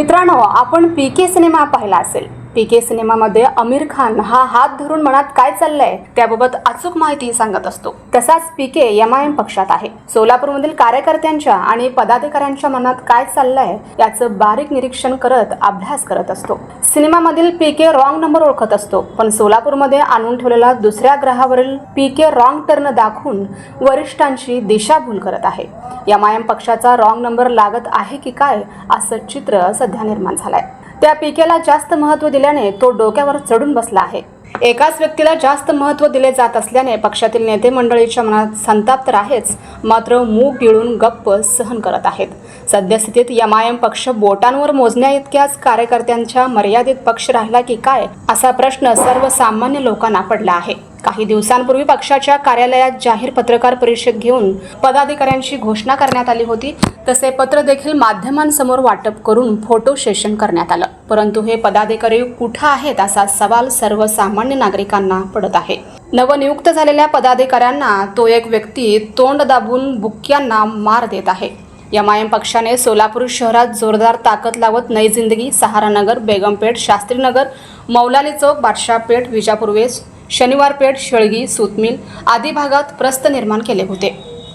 मित्रांनो आपण पी के सिनेमा पाहिला असेल. पी के सिनेमामध्ये आमिर खान हा हात धरून मनात काय चाललंय त्याबाबत अचूक माहिती सांगत असतो. तसाच P K M I M पक्षात आहे. सोलापूरमधील कार्यकर्त्यांच्या आणि पदाधिकाऱ्यांच्या मनात काय चाललंय याचं बारीक निरीक्षण करत अभ्यास करत असतो. सिनेमामधील पी के रॉंग नंबर ओळखत असतो. पण सोलापूरमध्ये आणून ठेवलेला दुसऱ्या ग्रहावरील पी के रॉंग टर्न दाखवून वरिष्ठांची दिशाभूल करत आहे. एम आय एम पक्षाचा रॉंग नंबर लागत आहे की काय असं चित्र सध्या निर्माण झालंय. त्या पिकेला जास्त महत्त्व दिल्याने तो डोक्यावर चढून बसला आहे. एकाच व्यक्तीला जास्त महत्त्व दिले जात असल्याने पक्षातील नेते मंडळीच्या मनात संताप तर आहेच मात्र मूग गिळून गप्प सहन करत आहेत. सद्यस्थितीत यमायम आय एम पक्ष बोटांवर मोजण्या इतक्याच कार्यकर्त्यांच्या मर्यादित पक्ष राहिला की काय असा प्रश्न सर्वसामान्य लोकांना पडला आहे. काही दिवसांपूर्वी पक्षाच्या कार्यालयात जाहीर पत्रकार परिषद घेऊन पदाधिकाऱ्यांची घोषणा करण्यात आली होती. तसे पत्र देखील माध्यमांसमोर वाटप करून फोटो सेशन करण्यात आलं. परंतु हे पदाधिकारी कुठं आहेत असा सवाल सर्वसामान्य नागरिकांना पडत आहे. नवनियुक्त झालेल्या पदाधिकाऱ्यांना तो एक व्यक्ती तोंड दाबून बुक्क्यांना मार देत आहे. एम आय एम पक्षाने सोलापूर शहरात जोरदार ताकद लावत नई जिंदगी सहारानगर बेगमपेठ शास्त्रीनगर मौलाली चौक बादशाहपेठ विजापूर शनिवारपेठ शेळगी सुतमिल आदी भागात प्रस्त निर्माण केले होते.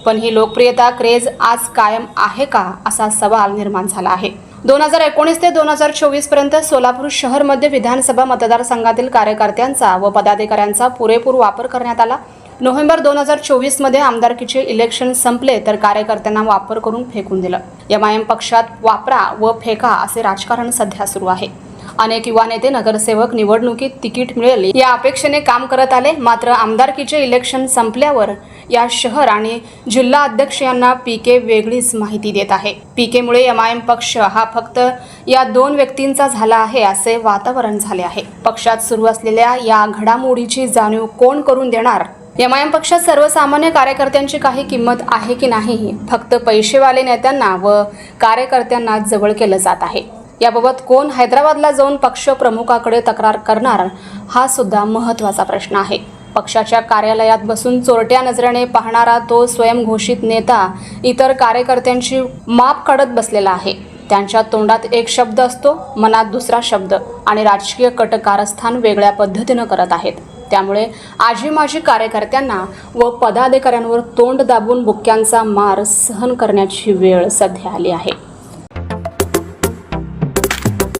पण ही लोकप्रियता क्रेज आज कायम आहे का असा सवाल निर्माण झाला आहे. दोन हजार एकोणीस ते दोन हजार चोवीसपर्यंत सोलापूर शहरमध्ये विधानसभा मतदारसंघातील कार्यकर्त्यांचा व पदाधिकाऱ्यांचा पुरेपूर वापर करण्यात आला. नोव्हेंबर दोन हजार चोवीसमध्ये आमदारकीचे इलेक्शन संपले तर कार्यकर्त्यांना वापर करून फेकून दिलं. एम आय एम पक्षात वापरा व फेका असे राजकारण सध्या सुरू आहे. अनेक युवा नेते नगरसेवक निवडणुकीत तिकीट मिळेल या अपेक्षेने काम करत आले. मात्र आमदारकीचे इलेक्शन संपल्यावर या शहर आणि जिल्हा अध्यक्ष यांना पीके वेगळीच माहिती देत आहे. पीकेमुळे एम आय एम पक्ष हा फक्त या दोन व्यक्तींचा झाला आहे असे वातावरण झाले आहे. पक्षात सुरू असलेल्या या घडामोडीची जाणीव कोण करून देणार? एम आय एम पक्षात सर्वसामान्य कार्यकर्त्यांची काही किंमत आहे की नाही? फक्त पैसेवाले नेत्यांना व कार्यकर्त्यांना जवळ केलं जात आहे. याबाबत कोण हैदराबादला जाऊन पक्ष प्रमुखाकडे तक्रार करणार हा सुद्धा महत्त्वाचा प्रश्न आहे. पक्षाच्या कार्यालयात बसून चोरट्या नजरेने पाहणारा तो स्वयंघोषित नेता इतर कार्यकर्त्यांची माप काढत बसलेला आहे. त्यांच्या तोंडात एक शब्द असतो मनात दुसरा शब्द आणि राजकीय कट कारस्थान वेगळ्या पद्धतीनं करत आहेत. त्यामुळे आजी माजी कार्यकर्त्यांना व पदाधिकाऱ्यांवर तोंड दाबून बुक्क्यांचा मार सहन करण्याची वेळ सध्या आली आहे.